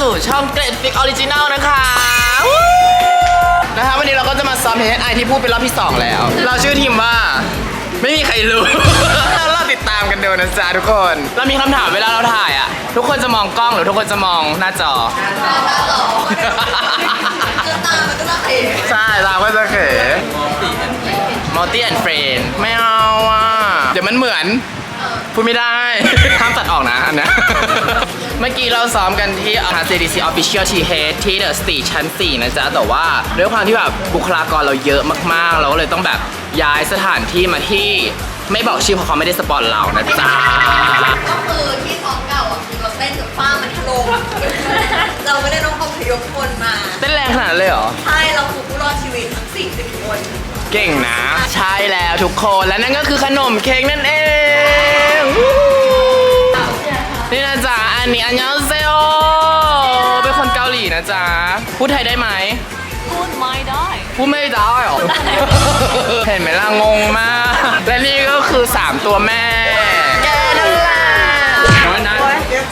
สู่ช่องเกรดฟิกออริจินัลนะคะวู้นะคะวันนี้เราก็จะมาซ้อมเฮดไอที่พูดเป็นรอบที่ 2 แล้ว เราชื่อทีมว่า ไม่มีใครรู้ เราติดตามกันดูนะจ๊ะทุกคน เรามีคำถามเวลาเราถ่ายอะ ทุกคนจะมองกล้องหรือทุกคนจะมองหน้าจอ ใช่เราก็จะเขมัลตี้แอนด์เฟรนไม่เอาอะ เดี๋ยวมันเหมือน พูดไม่ได้ ห้ามตัดออกนะอันเนี้ย เมื่อกี้เราซ้อมกันที่ RCDC Official T h ที่ The Street ชั้น 4 นะจ๊ะ แต่ว่าด้วยความที่แบบบุคลากรเราเยอะมากๆ เราก็เลยต้องแบบย้ายสถานที่มาที่ไม่บอกชื่อเพราะเขาไม่ได้สปอนเรานะจ๊ะ ก็คือที่ซ้อมเก่าอะคือเราเต้นกับฟ้ามันถล่มเราไม่ได้ต้องอพยพคนมาเต้นแรงขนาดนั้นเลยเหรอ ใช่เราคือผู้รอดชีวิตทั้ง40คนเก่งนะ ใช่แล้วทุกคนและนั่นก็คือขนมเค้กนั่นเองวู้นี่นะจ๊ะ อันนี้อันยองเซโอเป็นคนเกาหลีนะจ๊ะ พูดไทยได้ไหม พูดไม่ได้ พูดไม่ได้หรอ เห็นไหมล่ะงงมาก และนี่ก็คือ 3 ตัวแม่แกนั่นแหละ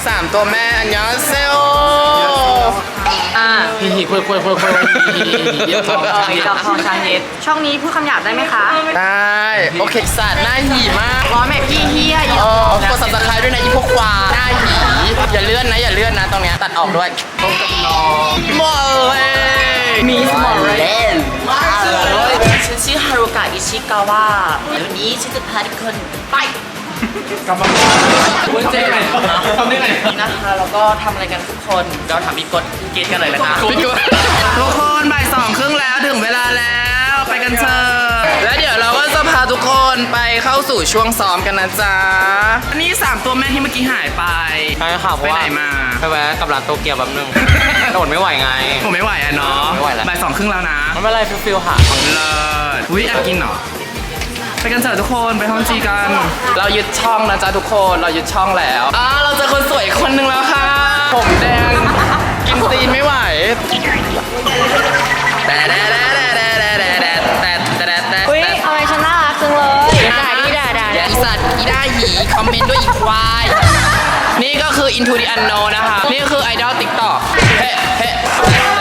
สามตัวแม่อันยองเซโออะฮิฮิคุยคุยคุยคุยเยอะทองดอกทองชาเฮ็ดช่องนี้พูดคำหยาบได้ไหมคะได้โอเคสัตว์หน้าหีมากร้อยแม่พี่เฮียอีเออกด subscribe ด้วยนะอีพวกควายหน้าหีอย่าเลื่อนนะอย่าเลื่อนนะตรงเนี้ยตัดออกด้วยพบกับน้องมอลเล่มีสมอลเล่นฉันชื่อฮารุกะอิชิกาวะวันนี้ฉันจะพาทุกคนไป คุณเจ๊ไหนทำได้ไงนี่นะคะแล้วก็ทำอะไรกันทุกคนเราถามพี่กดเกตกันเลยนะคะพี่กุ๊ดทุกคนบ่ายสองครึ่งแล้วถึงเวลาแล้วไปกันเถอะแล้วเดี๋ยวเราก็จะพาทุกคนไปเข้าสู่ช่วงซ้อมกันนะจ๊ะอันนี้3ตัวแม่ที่เมื่อกี้หายไปใช่ค่ะเพไปราะไหว่านมาไปแวะกับร้านโตเกียวแป๊บนึงโดดไม่ไหวไง ผมไม่ไหวอะเนาะไม่ไหวแล้ว บ่ายสองครึ่งแล้วนะมันไม่เป็นไรฟิลๆค่ะเลิศวิแอบกินเหรอ ไปกันเถอะทุกคนไปห้องจีกัน เรายึดช่องนะจ๊ะทุกคนเรายึดช่องแล้วอ่าเราเจอคนสวยอีกคนนึงแล้วค่ะ ผมแดงกินตีนไม่ไหวแต่แต่แต่แต่แต่แต่แต่แต่แต่แต่อุ้ยเอาไว้ฉันน่ารักจังเลยด่าดีด่าด่าอย่าอีสัตว์อีด้าหีคอมเมนต์ด้วยอีควายนี่ก็คือ Into the Unknown นะคะ นี่ก็คือไอดอลติ๊กต็อกเฮ้เฮ้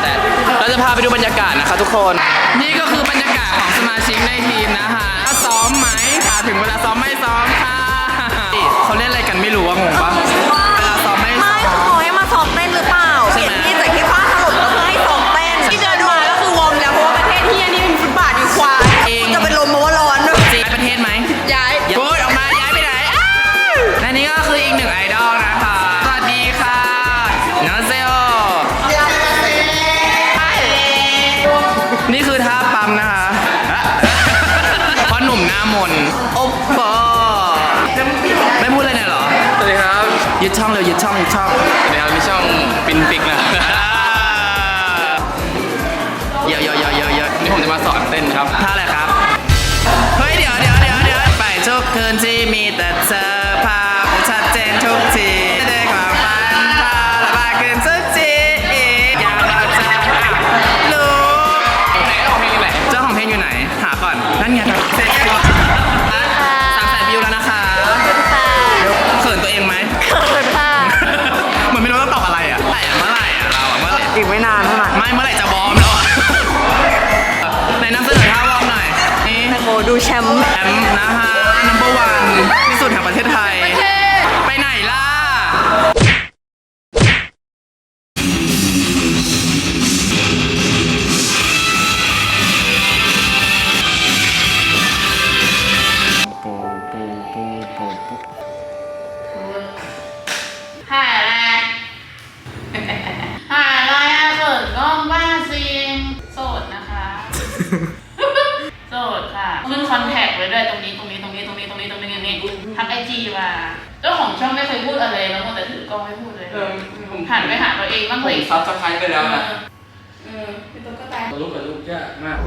แต่เราจะพาไปดูบรรยากาศนะคะทุกคน นี่ก็คือบรรยากาศของสมาชิกในทีมนะคะ ก็คืออีกหนึ่งไอดอลนะคะ สวัสดีค่ะนอเซโอนี่คือท่าปั๊มนะคะเพราะหนุ่มหน้ามนโอ้ปอไม่พูดอะไรเนี่ยเหรอ สวัสดีครับยึดช่องเร็วยึดช่องยึดช่องเดี๋ยวมีช่องปินปิกนะเยอะเยอะเยอะเยอะเยอะนี่ผมจะมาสอนเต้นครับท่าอะไรครับ เฮ้ยเดี๋ยวเดี๋ยวเดี๋ยวเดี๋ยวไปทุกคืนที่มีแต่เธอภาพชัดเจน ทุกทีได้ความฝันพาละบายคืนสักทีอยากเราจะรู้ไหนเอาเพลงไหนเจ้าของเพลงอยู่ไหน หาก่อน นั่นไงครับเสร็จแล้วสามแสนวิวแล้วนะคะเขินตัวเองไหมเปิดค่ะเหมือนไม่รู้จะตอบอะไรอะแต่เมื่อไหร่อะเราอะเมื่อไหร่อีกไม่นานเท่าไหร่ไม่เมื่อไหร่จะวอมแล้วอะไหนนำเสนอท่าวอร์มหน่อยนี่แตงโมดูแชมป์แชม คอนแทคไว้ด้วยตรงนี้ตรงนี้ตรงนี้ตรงนี้ตรงนี้ตรงนี้ตรงนี้ทักไอจีมาเจ้าของช่องไม่เคยพูดอะไรแล้วมัวแต่ถือกล้องไม่พูดเลยหันไปหาตัวเองบ้างผสิมซับสไครต์ไปแล้วนะเออเป็นตุ๊กตาตัวลูกกับลูกยากมาก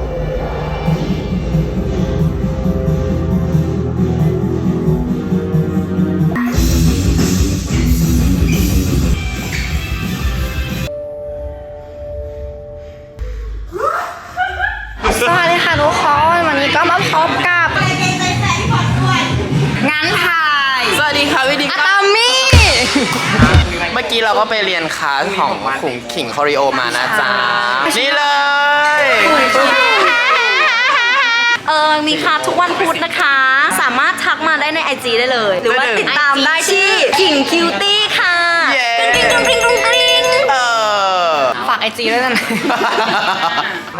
กี้เราก็ไปเรียนคลาสของขุงขิงคอริโอมานะจ๊ะ นี่เลย เออ มีคลาสทุกวันพุธนะคะ สามารถทักมาได้ในไอจีได้เลย หรือว่าติดตามได้ที่กิ่งคิวตี้ค่ะเย้ กริ๊งกริ๊งกริ๊งกริ๊งกริ๊งเออฝากไอจีด้วยนะ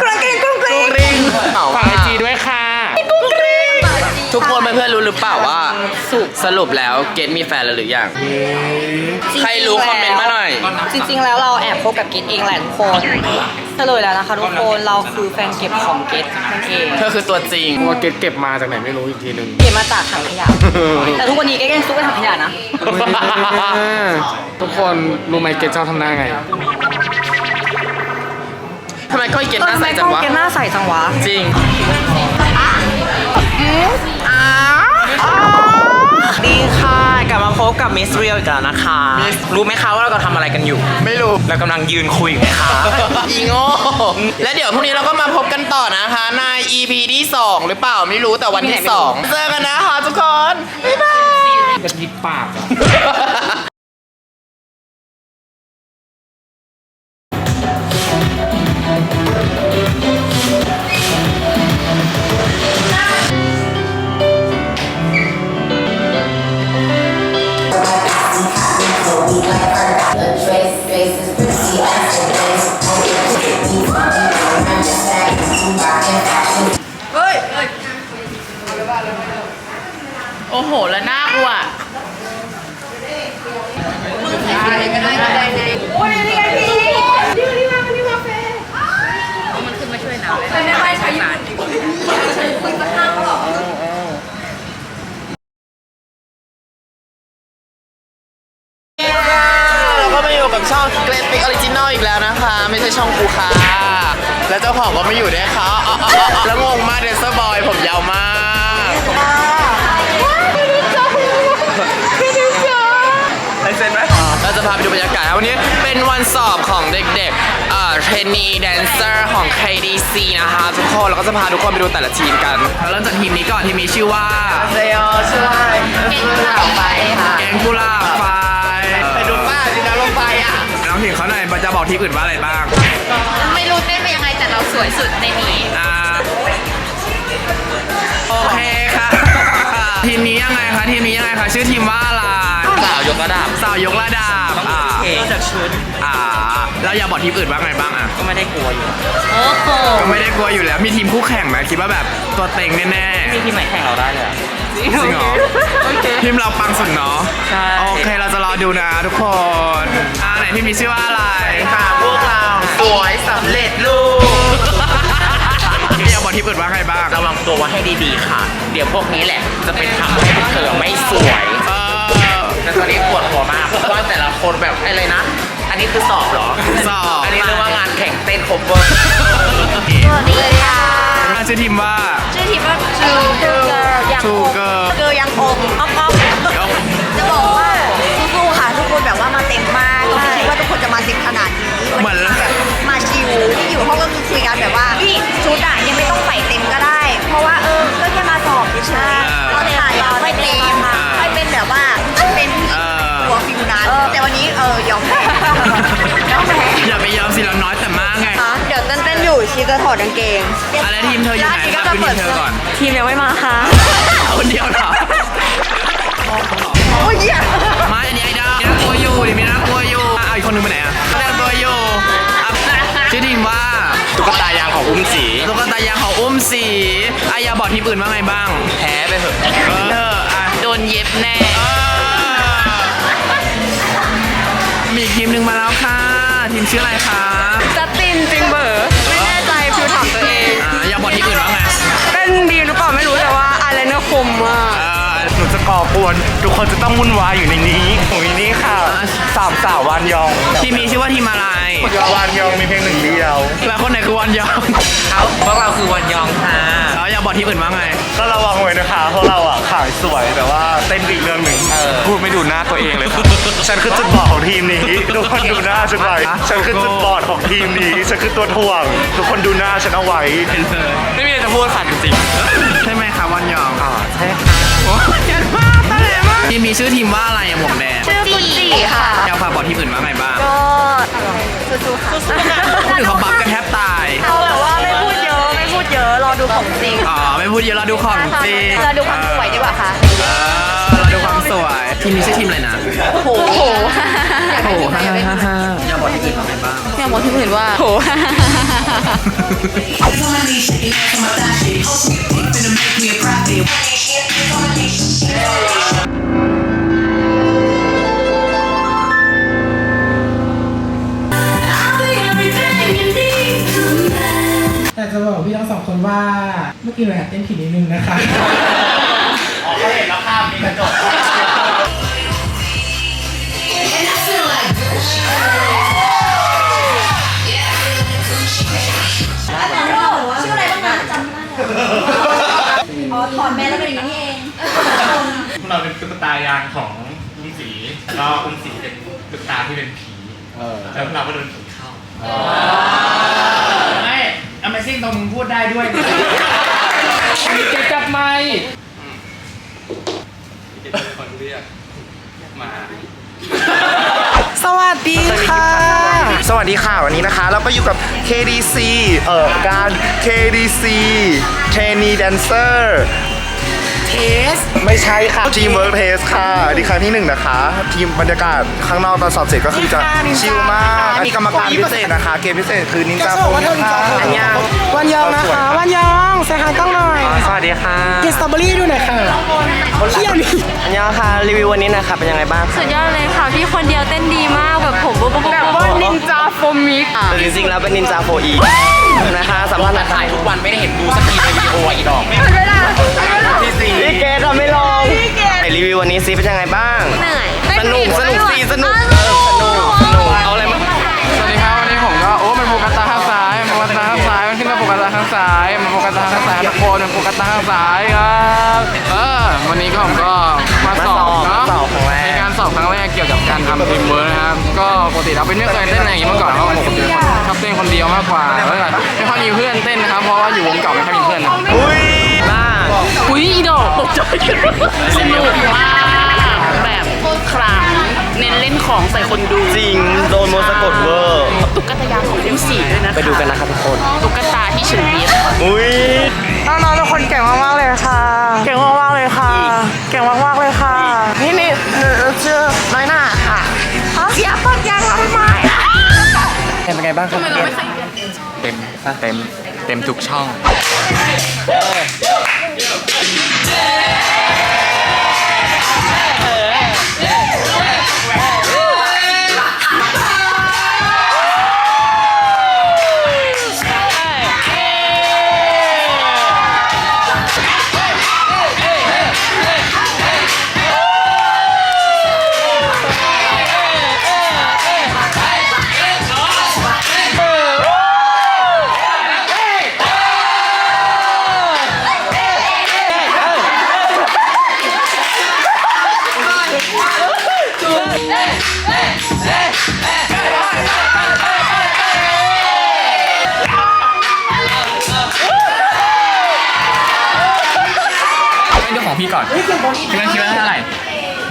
กริ๊งกริ๊งกริ๊งกริ๊งริงฝากไอจีด้วยค่ะ ทุกคนเพื่อนๆรู้หรือเปล่าว่าสรุปแล้วเกตมีแฟนแล้วหรือยัง ใครรู้คอมเมนต์มาหน่อย จริงๆแล้วเราแอบคบกับเกดเองแหละทุกคนเฉลยแล้วนะคะทุกคนเราคือแฟนเก็บของเกดนั่นเองเธอคือตัวจริงว่าเก็บเก็บมาจากไหนไม่รู้อีกทีหนึ่งเก็บมาจากถังขยะ แต่ทุกวันนี้เกดยังซุกไปถังขยะนะ ทุกคนรู้ไหมเก็บเจ้าทำหน้าไงทำไมก้อยเกตหน้าใสจังวะเกดหน้าใสจังวะ จริง ดีค่ะ กลับมาพบกับมิสเรียลอีกแล้วนะคะ Miss รู้ไหมคะว่าเรากำลังทำอะไรกันอยู่ ไม่รู้ เรากำลังยืนคุยกันค่ะอีโง่และเดี๋ยวพรุ่งนี้เราก็มาพบกันต่อนะคะใน EP ที่2หรือเปล่าไม่รู้แต่วันที่2เจอกันนะคะทุกคน บ๊ายบาย กระยิบปากอะ ช่ช่องกูค่ะและเจ้าของก็ไม่อยู่ด้วยค่ะอ๋ออ๋ออ๋อแล้วงงมากเดนเซอร์บอยผมยาวมากเซ็นไหมเราจะพาไปดูบรรยากาศครับวันนี้เป็นวันสอบของเด็กๆเอ่อเทรนนีแดนเซอร์ของ KDC นะคะทุกคนเราก็จะพาทุกคนไปดูแต่ละทีมกันเราเริ่มจากทีมนี้ก่อนทีมนี้ชื่อว่าเซโยชื่อว่าแกงกุหลาบไฟค่ะแกงกุหลาบไฟไปดูป้าทีน้ำลงไฟอะน้องถึงเขาหน่อยจะบอกทีมอื่นว่าอะไรบ้าง วยสุดในนี้ อ่าโอเคค่ะ ทีมนี้ยังไงคะทีมนี้ยังไงคะชื่อทีมว่าอะไรสาวยกระดับ สาวยกระดับอ่านอกจากชุดอ่าเราอยากบอกทีมอื่นว่าไงบ้างอะก็ไม่ได้กลัวอยู่ โอ้โห ก็ไม่ได้กลัวอยู่แล้วมีทีมคู่แข่งไหมคิดว่าแบบตัวเต็งแน่มีที่ไหนแข่งเราได้เลยอะ ๆจริงเหรอทีมเราปังสุดเนาะ ใช่โอเคเราจะรอดูนะทุกคนอ่าไหนทีมมีชื่อว่าอะไรค่ะพวกเราสวยสำเร็จลูกอยากบอกทีมอื่นว่าไงบ้าง ระวังตัวไว้ให้ดีๆค่ะ เดี๋ยวพวกนี้แหละ จะเป็นทำให้พวกเธอไม่สวย เออ แต่ตอนนี้ปวดหัวมากเพราะว่าแต่ละคนแบบอะไรนะ อันนี้คือสอบเหรอ สอบ อันนี้เรียกว่างานแข่งเต้น cover สวัสดีค่ะชื่อทีมว่า ชื่อทีมว่าชูเกอร์ยังชูอมเกอร์เกอร์ยังอมอ๊อกอ๊อกจะบอกว่าสู้ๆค่ะทุกคนแบบว่ามาเต็มมากก็ไม่คิดว่าทุกคนจะมาเต็มขนาดนี้เหมือนแบบมาชิวที่อยู่ห้องก็คือคุยกันแบบว่าพี่ชุดอะยังไม่ต้องใส่เต็มก็ได้ เพราะว่าเออก็แค่มาสอบเฉยๆตอนถ่ายเราไม่เต็มไม่ ตัวฟิวนั้นแต่วันนี้เออยอมแพ้ยอมแพ้อย่าไปยอมสิเราน้อยแต่มากไง ค่ะเดี๋ยวเต้นๆอยู่ชีจะถอดกางเกงอะไรทีมเธออยู่ไหนครับคือทีมเธอก่อน ทีมยังไม่มาค่ะคนเดียวเหรอโอ้ยเหี้ยมาอันนี้ไอ้ดาวน่ากลัวอยู่ดิมีน่ากลัวอยู่อะเอาอีกคนนึงไปไหนอะน่ากลัวอยู่อะชื่อทีมว่าตุ๊กตายางของอุ้มสีตุ๊กตายางของอุ้มสีอายาบอกทีมอื่นว่าไงบ้าง แพ้ไปเถอะเอออะโดนเย็บแน่ เออ มีอีกทีมหนึ่งมาแล้วค่ะ ทีมชื่ออะไรคะจัสตินจริงเบอร์ไม่แน่ใจฟิวถามตัวเอง อะอยากบอกทีมอื่นว่าไงเป็นดีหรือเปล่าไม่รู้แต่ว่าอะไรเนอร์คมมากเออ หนูจะก่อกวนทุกคนจะต้องวุ่นวายอยู่ในนี้หนูนี่ค่ะสามสาววานยองทีมนี้ชื่อว่าทีมอะไรวานยองมีเพียงหนึ่งเดียวแล้วคนไหนคือวันยองเอาพวกเราคือวันยองค่ะแล้วอยากบอกทีมอื่นว่าไง ก็ระวังไว้นะคะเพราะเราอะขายสวยแต่ว่าเต้นอีกเรื่องหนึ่งเออพูดไม่ดูหน้าตัวเองเลยครับฉันคือจุดบอดของทีมนี้ทุกคนดูหน้าฉันไว้ฉันคือจุดบอดของทีมนี้ฉันคือตัวถ่วง ทุกคนดูหน้าฉันเอาไว้ไม่มีอะไรจะพูดค่ะจริงใช่ไหมคะวันยองๆอ๋อใช่โอ้ย เจ็บมากตาแหลมากทีมมีชื่อทีมว่าอะไรอะหมวกแดงชื่อจีจีค่ะ อยากฝากบอกทีมอื่นว่าไงบ้างก็สู้ๆค่ะพูดถึงเขาบัฟกันแทบตายเอาแบบว่าไม่พูดเยอะไม่พูดเยอะรอดูของจริงอ๋อไม่พูดเยอะเราดูของจริงเราดูความสวยดีกว่าค่ะเออเราดูความสวยทีมนี้ชื่อทีมอะไรนะโอ้โหโอ้โหฮ่าฮ่าฮ่าฮ่าอยากบอกทีมอื่นว่าไงบ้างอยากบอกที่อื่นว่าโหแต่ จะบอกพี่ทั้งสองคนว่า เมื่อกี้เราแอบเต้นผิดนิดนึงนะคะชื่ออะไรบ้างนะจำไม่ได้อ๋อถอนแม่แล้วเป็นอย่างนี้เองพวกเราเป็นตุ๊กตายางของลุงสีแล้วก็ลุงสีเป็นตุ๊กตาที่เป็นผีแล้วพวกเราก็โดนผีเข้าไม่ Amazing ตรงมึงพูดได้ด้วยมีเกจับไม้สวัสดีค่ะ สวัสดีค่ะวันนี้นะคะ เราก็อยู่กับ KDC เอ่อการ KDC Trainee Dancer เทสไม่ใช่ค่ะ Teamwork Test ค่ะนี่ครั้งที่หนึ่งนะคะ ทีมบรรยากาศข้างนอกตอนสอบเสร็จก็คือจะชิลมากมีกรรมการพิเศษนะคะ เกมพิเศษคือนินจาโฟนค่ะอันยองวันยองนะคะวันยองใส่หายกล้องหน่อยสวัสดีค่ะกินสตรอเบอรี่ดูหน่อยค่ะเที่ยวนี่อันยองค่ะรีวิววันนี้นะครับเป็นยังไงบ้างสุดยอดเลยค่ะพี่คนเดียวเต้นดีมากแบบผมบุ๊บบุ๊บแบบว่านินจาโฟมิกแต่จริงๆแล้วเป็นนินจาโฟอีนะคะสัมภาษณ์นักถ่ายทุกวันไม่ได้เห็นดูสักทีในวิดีโออะอีดอกที่สี่พี่เกดเราไม่ลงไอรีวิววันนี้ซิเป็นยังไงบ้าง เหนื่อย สนุกสนุกสิสนุกเออสนุกสนุก ตาข้างซ้ายตะโกนมันโฟกัสตาข้างซ้ายครับเออวันนี้ก็ผมก็มาสอบเนาะในการสอบครั้งแรกเกี่ยวกับการทำทีมเวิร์นะครับก็ปกติเราเป็นไม่เคยเต้นอะไรอย่างนี้มาก่อนเพราะผมเป็นคนชอบเต้นคนเดียวมากกว่าแล้วก็ไม่ค่อยมีเพื่อนเต้นนะครับเพราะว่าอยู่วงเก่าไม่ค่อยมีเพื่อนนะอุ้ยบ้าอุ้ยอีดอกตกใจสนุกมาก เน้นเล่นของใส่คนดูจริงโดนโมสะกดเวอร์ตุ๊กตายางของลิวสีด้วยนะคะไปดูกันนะครับทุกคนตุ๊กตาที่เฉินเบียดอุ้ยน้องๆทุกคนเก่งมากๆเลยค่ะ เก่งมากๆเลยค่ะ เก่งมากๆเลยค่ะ นี่นี่หนูชื่อน้อยหน้าค่ะเสียปากยางเราทำไมเป็นไงบ้างครับเต็มเต็มเต็มทุกช่อง ของพี่ก่อนพี่มันคิดว่าเท่าไหร่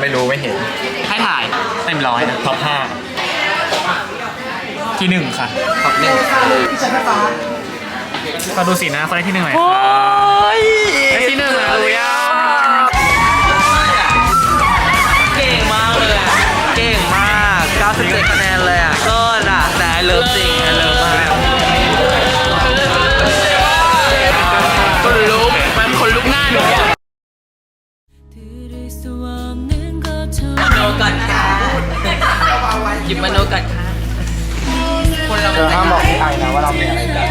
ไม่รู้ไม่เห็น ให้ถ่ายเต็มร้อยนะท็อปห้าที่หนึ่งค่ะท็อปหนึ่งก็ดูสีหน้าคนได้ที่หนึ่งเลยได้ที่หนึ่งอะรู้ยัง นะว่าเรามีอะไรกัน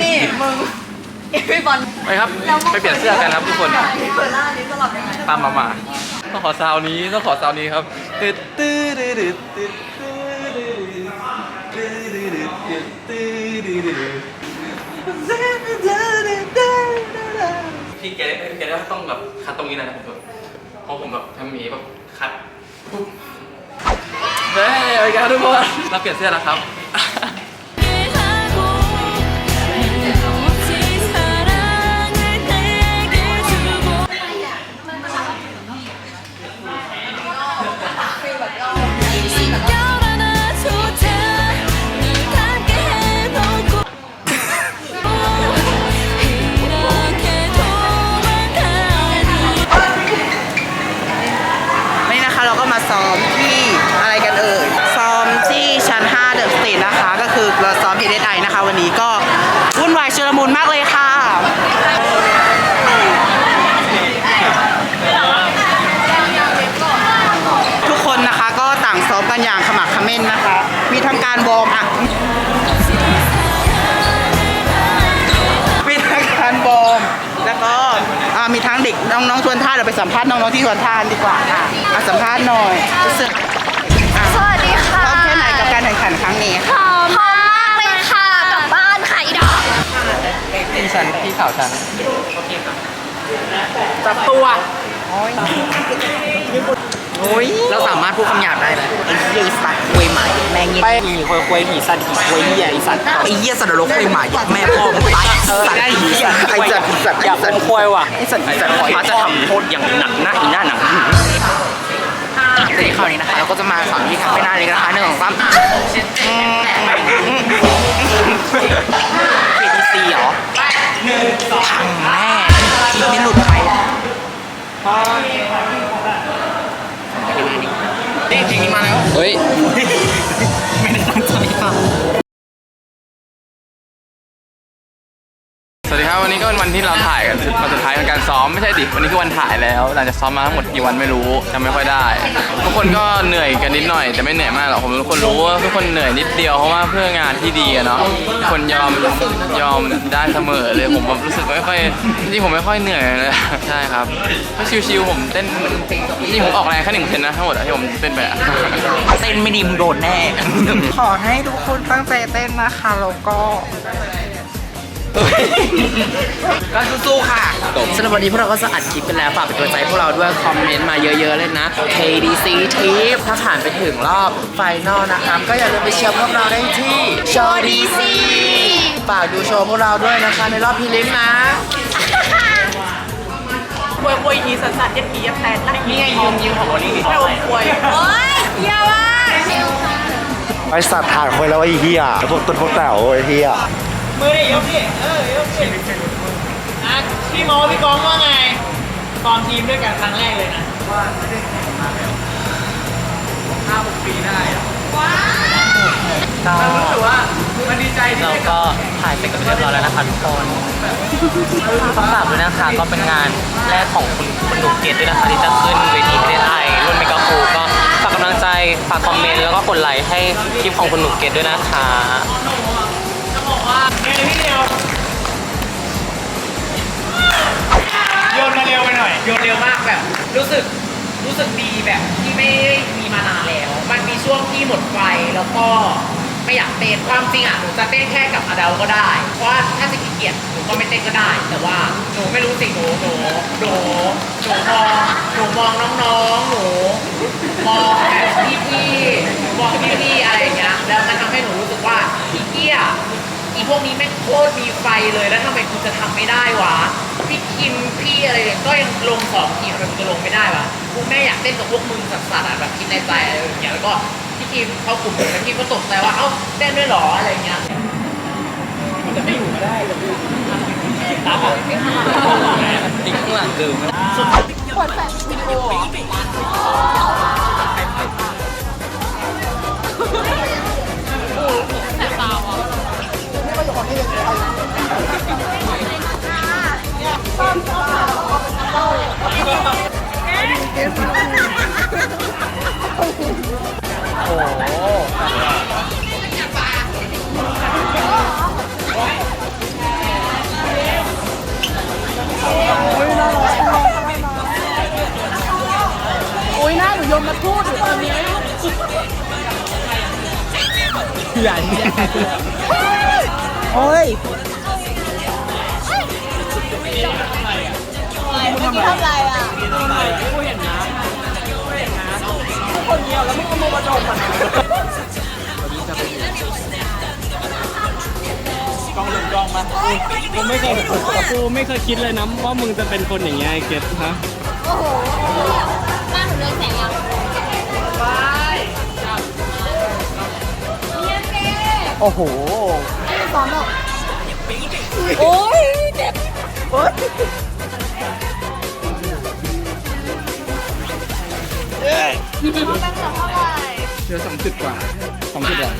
นี่มึงเอฟบอลไปครับไปเปลี่ยนเสื้อกันครับทุกคนเปิดหน้านี้ตลอดเลยนะตามมามาต้องขอซาวนี้ต้องขอซาวนี้ครับตึ๊ดตื้อดื้อดื้อตึ๊ดตื้อดื้อดื้อตึ๊ดตื้อดื้อดื้อพี่แกแกต้องแบบคัดตรงนี้นะผม แบบพอผมแบบทำมีแบบคัดปุ๊บเฮ้ยโอเคทุกคนเราเปลี่ยนเสื้อแล้วครับ ซ้อมที่อะไรกันเอ่ย ซ้อมที่ชั้น5เดอะสเตทนะคะ ก็คือเราซ้อมตไอนะคะ วันนี้ก็วุ่นวายชุลมุนมากเลยค่ะ ทุกคนนะคะก็ต่างซ้อมกันอย่างขมักขม้นนะคะ มีทำการวอร์มอะ น้องๆชวนท่าเดี๋ยวไปสัมภาษณ์น้องๆที่ชวนท่าดีกว่าค่ะอะสัมภาษณ์หน่อยรู้สึกอะสวัสดีค่ะชอบแค่ไหนกับการแข่งขันครั้งนี้พร้อมมากเลยค่ะกลับบ้านค่ะอีดอกพี่ฉันพี่สาวฉันจับตัวโอ้ย เราสามารถพูดคำหยาบได้ไหมไอ้เหี้ยไอ้สัตว์ควยหมาแม่งเงี้ยไปหีควยควยหีสัตว์หีควยเหี้ยไอสัตว์ไอ้เหี้ยสัตว์นรกควยหมาแม่พ่อมึงตายเออได้หีสัตว์ไอ้สัตว์ไอ้สัตว์อยากไอ้สัตคว์ควยว่ะไอ้สัตว์ไอ้สัตว์พระจะทำโทษอย่างหนักหน้าอีหน้าหนังในคราวนี้นะคะเราก็จะมาสอนที่ทำไม่นานเลยนะคะหนึ่งสองสาม KTC เหรอพังแน่คิดไม่หลุดไป นี่เพลงนี้มาแล้ว เฮ้ย ไม่ได้ตั้งใจค่ะ ครับวันนี้ก็เป็นวันที่เราถ่ายกันวันสุดท้ายของการซ้อมไม่ใช่ดิวันนี้คือวันถ่ายแล้วหลังจากซ้อมมาทั้งหมดกี่วันไม่รู้จำไม่ค่อยได้ทุกคนก็เหนื่อยกันนิดหน่อยแต่ไม่เหนื่อยมากหรอกผมทุกคนรู้ว่าทุกคนเหนื่อยนิดเดียวเพราะว่าเพื่องานที่ดีอะเนาะทุกคนยอมยอมได้เสมอเลยผมแบบรู้สึกไม่ค่อยจริงๆผมไม่ค่อยเหนื่อยเลยใช่ครับก็ชิวๆผมเต้นนี่ผมออกแรงแค่หนึ่งเซนนะทั้งหมดอะที่ผมเต้นไปอะเต้นไม่ดีมึงโดนแน่ขอให้ทุกคนตั้งใจเต้นนะคะแล้วก็ ก็สู้ๆค่ะสำหรับวันนี้พวกเราก็จะอัดคลิปกันแล้วฝากเป็นกำลังใจให้พวกเราด้วยคอมเมนต์มาเยอะๆเลยนะ KDC Trip ถ้าผ่านไปถึงรอบไฟนอลนะครับ ก็อย่าลืมไปเชียร์พวกเราได้ที่โชว์ดีซีฝากดูโชว์พวกเราด้วยนะคะในรอบพรีลิมนะควยควยยีสัสสัสยัดผียัดแตนนั่นนี่ไงยืมยืมของวันนี้ให้อมควยโอ๊ยเยี่ยมมากไอสัตว์ถ่ายคนแล้วไอ้เหี้ยพวกต้นพวกแต๋วไอ้เหี้ย มือดิยกดิเออยกดิอะพี่โมพี่กองว่าไงตอนทีมด้วยกันครั้งแรกเลยนะห้าหกปีได้อะว้าวรู้สึกว่ามันดีใจที่เราก็ถ่ายเสร็จกันเรียบร้อยแล้วนะคะทุกคนต้องฝากด้วยนะคะก็เป็นงานแรกของคุณคุณหนุ่มเกดด้วยนะคะที่จะขึ้นเวทีประเทศไทยรุ่นเมกาฟูก็ฝากกำลังใจฝากคอมเมนต์แล้วก็กดไลค์ให้คลิปของคุณหนุ่มเกดด้วยนะคะ โยนมาเร็วไปหน่อย โยนเร็วมากแบบ รู้สึกรู้สึกดีแบบที่ไม่ได้มีมานานแล้ว มันมีช่วงที่หมดไฟแล้วก็ไม่อยากเต้นความจริงอะหนูจะเต้นแค่กับอดัลก็ได้ เพราะว่าถ้าจะขี้เกียจหนูก็ไม่เต้นก็ได้ แต่ว่าหนูไม่รู้สิหนูหนูหนูหนูมองหนูมองน้องๆหนูมองแบบพี่ๆหนูมองพี่ๆอะไรอย่างเงี้ยแล้วมันทำให้หนูรู้สึกว่าอีเกีย อีพวกนี้แม่งโคตรมีไฟเลยแล้วทำไมกูจะทำไม่ได้วะพี่คิมพี่อะไรเนี่ยก็ยังลงสองทีมทำไมกูจะลงไม่ได้วะกูแม่อยากเต้นกับพวกมึงสัสๆอะแบบคิดในใจอะไรอย่างเงี้ยแล้วก็พี่คิมเขากลุ่มหนึ่งแล้วพี่ก็ตกใจว่าเอ้าเต้นด้วยเหรออะไรเงี้ยมันจะไม่อยู่ก็ได้เลยติ๊กข้างหลัง โอ้โหโอ้ยหน้าหนูยมมาพูดอยู่ตอนนี้ ใหญ่ เฮ้ยเมื่อกี้ทำอะไรอะคนเงียบแล้วมึงก็มากระจกมันกลองหลงกลองมากูไม่เคยกูไม่เคยคิดเลยนะว่ามึงจะเป็นคนอย่างเงี้ยไอเก็ตฮะโอ้โหบ้านหนูเรืองแสงยังไปเงียบเก๊โอ้โห ซ้อมบอกโอ้ยเจ็บโอ๊ยตั้งแต่เท่าไหร่เจอสองจุดกว่าสองจุดกว่า